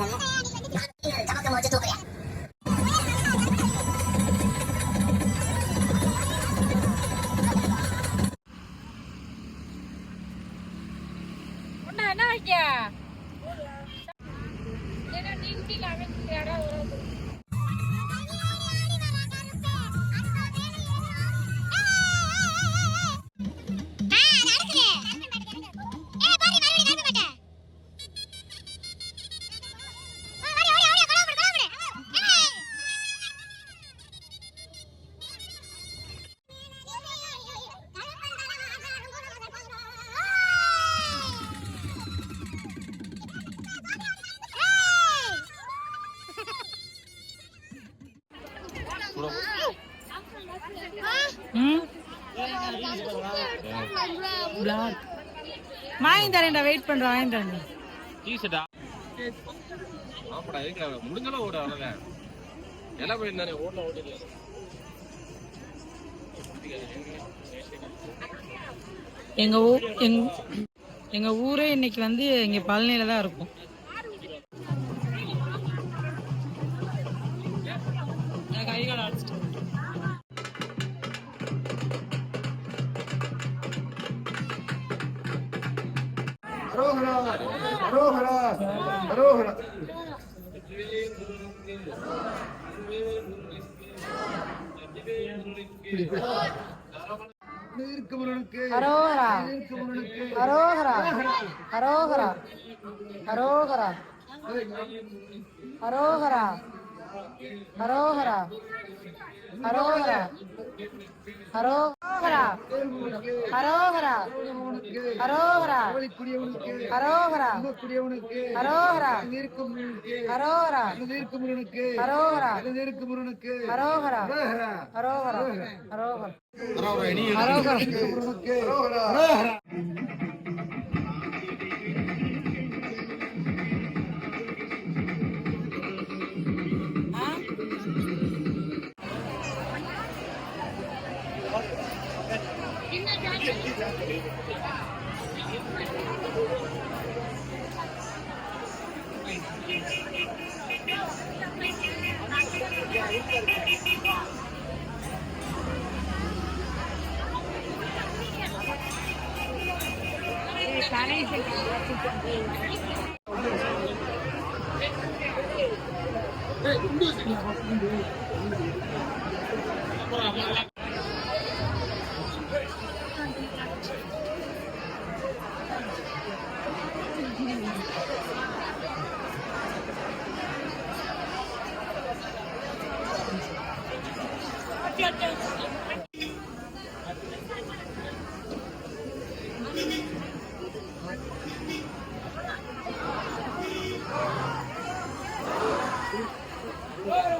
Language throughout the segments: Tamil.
Nah, nah, yeah. பிளாக் வாங்கி தரேன்டா வெயிட் பண்றேன் வாங்கி தரேன் டீஷர்ட்டா ஆமாடா எங்க முடிஞ்சளவு ஓட வரல எல்லாம் போயிருந்தானே ஓட்ட ஓட்டிட்டு எங்க ஊர் எங் எங்க ஊரே இன்னைக்கு வந்து இங்க பழனியில தான் இருக்கும். நான் கை கால் அடிச்சிட்டு ஹரோஹரா ஹரோஹரா ஹரோஹரா ஹரோஹரா ஹரோஹரா ஹரோஹரா ஹரோஹரா ஹரோஹரா ஹரோஹரா ஹரோஹரா ஹரோஹரா ஹரோஹரா இருக்கும் ஹரோஹரா இருக்கும் முருகனுக்கு ஹரோஹரா இருக்கும் முருகனுக்கு ஹரோஹரா ஹரோஹரா ஹரோஹரா ஹரோஹரா ஹரோஹரா Eh, hey, Yeah.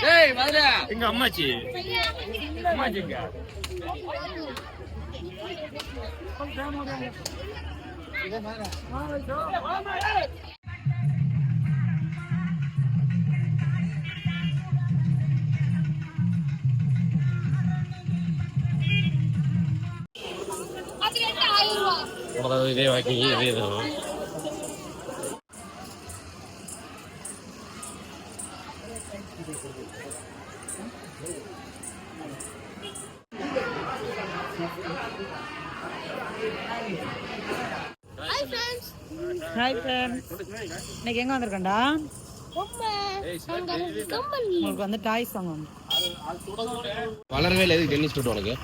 டேய் முதல்ல எங்க அம்மாச்சி அம்மாச்சி எங்க இதே வாக்கி இதே தான் இன்னைக்கு எங்க வந்திருக்கேன்டா? உங்களுக்கு வந்து டாய்ஸ் வாங்க. வளரவே இல்லை எதுக்கு டென்னிஸ் போட்டு உனக்கு.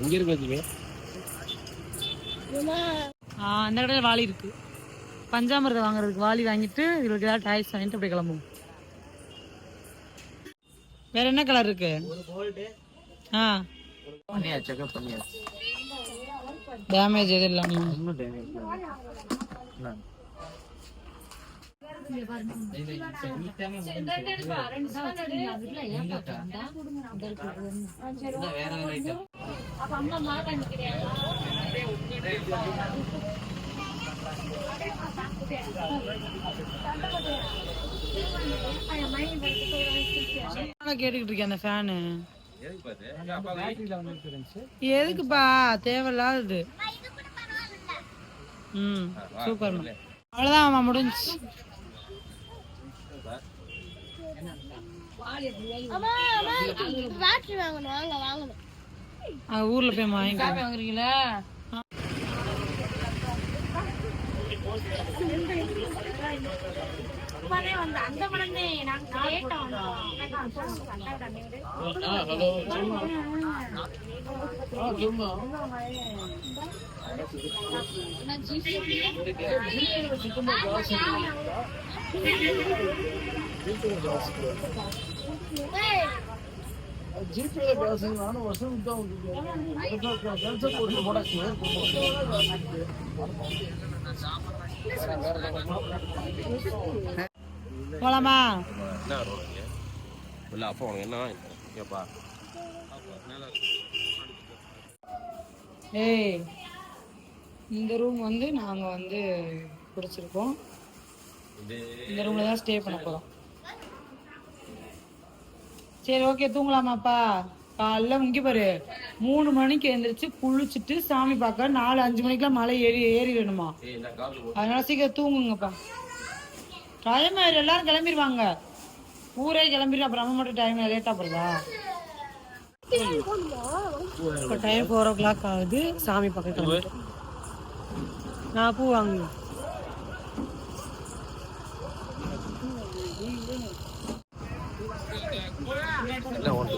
இங்க இருக்கு அந்த கடையில் வாளி இருக்கு. பஞ்சாமிரதம் வாங்குறதுக்கு வாளி வாங்கிட்டு இவருக்கு ஏதாவது டாய்ஸ் வாங்கிட்டு அப்படியே கிளம்புவோம். வேற என்ன கலர் இருக்கு? ஆ. டேமேஜ் எதுவும் இல்லாம. ஐட்டம் கேட்டுக்கிட்டு இருக்கேன் அந்த ஃபேனு அப்பா எதுக்குப்பா? தேவையில்லாதது. ம் சூப்பர் அவ்வளோதான் முடிஞ்சு ஊர்ல போய் வாங்கிட்டு வாங்குறீங்களா? அந்த படம் நாங்க லேட்டா ஜிபே பேசுங்க நானும் வருஷம் தான் போட்டு போடாச்சு போலாமா? என்ன வரும் உனக்கு இல்ல அப்போ உனக்கு என்ன கேப்பா. ஏய் இந்த ரூம் வந்து நாங்க வந்து பிடிச்சிருக்கோம் இந்த ரூம்ல தான் ஸ்டே பண்ண போறோம். சரி ஓகே தூங்கலாமாப்பா? காலைல இங்க பாரு. மூணு மணிக்கு எழுந்திரிச்சு குளிச்சுட்டு சாமி பார்க்க நாலு அஞ்சு மணிக்கெல்லாம் மலை ஏறி ஏறி வேணுமா ஏய் இந்த காசு அதனால சீக்கிரம் தூங்குங்கப்பா. டைம் ஆயிரும் எல்லாரும் கிளம்பிடுவாங்க ஊரே கிளம்பிடும் அப்புறம் நம்ம மட்டும் டைம் லேட்டா போறதா? இப்போ டைம் ஃபோர் ஓ கிளாக் ஆகுது. சாமி பார்க்க நான் பூ வாங்க எல்லாம் ஓட்டு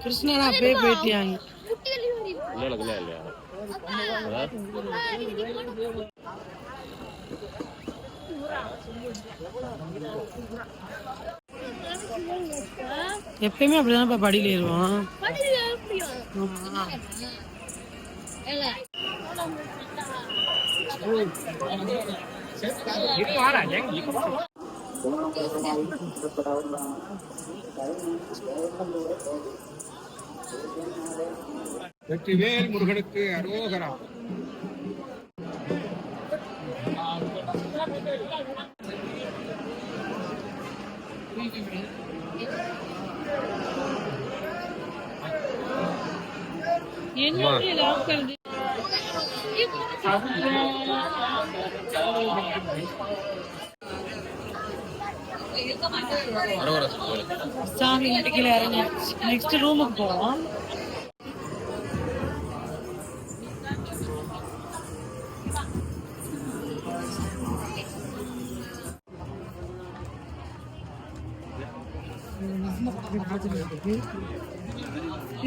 கிருஷ்ணனா அப்படியே போயிட்டியாங்க இல்ல இல்ல இல்லையா எப்பயுமே அப்படிதானப்பா படியில் ஏறுவான் வெற்றிவேல் முருகனுக்கு அரோகரா Thank you. சாமி முடிக்கல இறங்கியாச்சு நெக்ஸ்ட் ரூமுக்கு போவோம்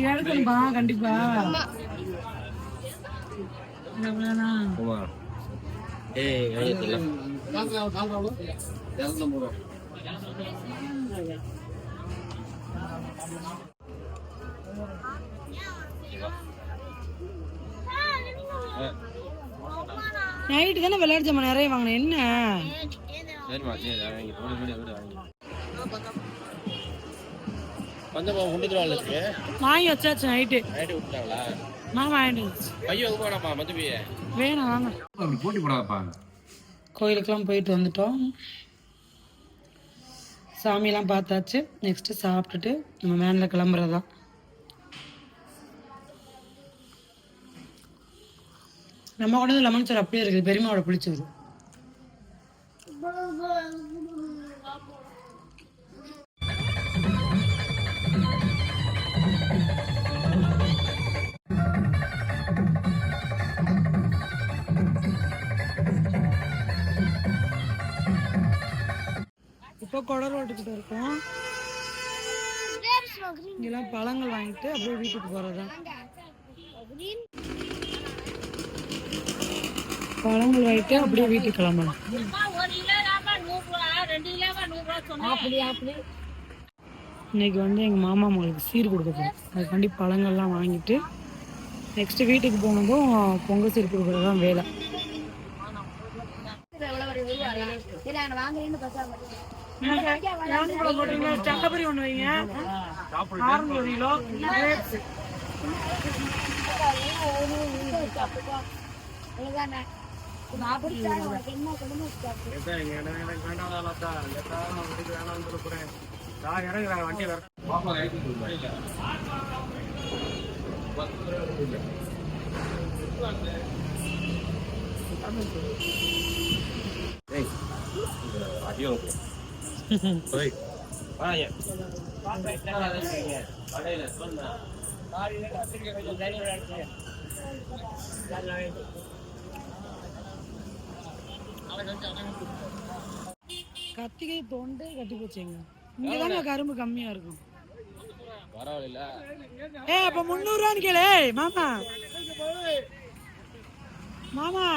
எடுக்கணும்பா கண்டிப்பா. நைட்டு தானே விளையாட்டு ஜாமான் நிறைய வாங்கினேன் என்ன? சரிம்மா சரி வாங்கி விடு விடு விடு வாங்கி பஞ்சமா கொண்டுருவாங்க வாங்கி வச்சாச்சு நைட்டு நைட்டு விட்டுட்டாங்களா நான் வாங்கிட்டு வந்துச்சு. பையன் எங்க போனாப்பா மஞ்சள் பைய வேணாம் வாங்க அப்படி போட்டி போடாதப்பா. கோயிலுக்கெல்லாம் போயிட்டு வந்துட்டோம். சாமியெல்லாம் பார்த்தாச்சு. நெக்ஸ்ட்டு சாப்பிட்டுட்டு நம்ம வேனில் கிளம்புறது தான் நம்ம வந்து லெமன் சார் அப்படியே இருக்குது. பெரியமாவோட பிடிச்சது. இப்போ குடல் ஓட்டுக்கிட்டு இருக்கோம். இங்கெல்லாம் பழங்கள் வாங்கிட்டு அப்படியே வீட்டுக்கு போகிறதான் பழங்கள் வாங்கிட்டு அப்படியே வீட்டுக்கு கிளம்பலாம் சொன்னேன் இன்னைக்கு வந்து எங்கள் மாமா மகளுக்கு சீர் கொடுக்க போகிறோம் அதுக்காண்டி பழங்கள்லாம் வாங்கிட்டு நெக்ஸ்ட் வீட்டுக்கு போனதும் பொங்கல் சீர் கொடுக்குறது தான் வேலை சட்டப்பரி ஒன்று வைங்க ஆரஞ்சு ஒரு கிலோ பாப்பா ரைட்டு வண்டியில ஏய் ஐயோ ஓய் கத்திகை தொண்டே கட்டி போச்சுங்க. இங்கே தாங்க கரும்பு கம்மியாக இருக்கும். பரவாயில்ல. ஏ அப்ப முந்நூறுவான்னு கேளு. மாமா. மாமா.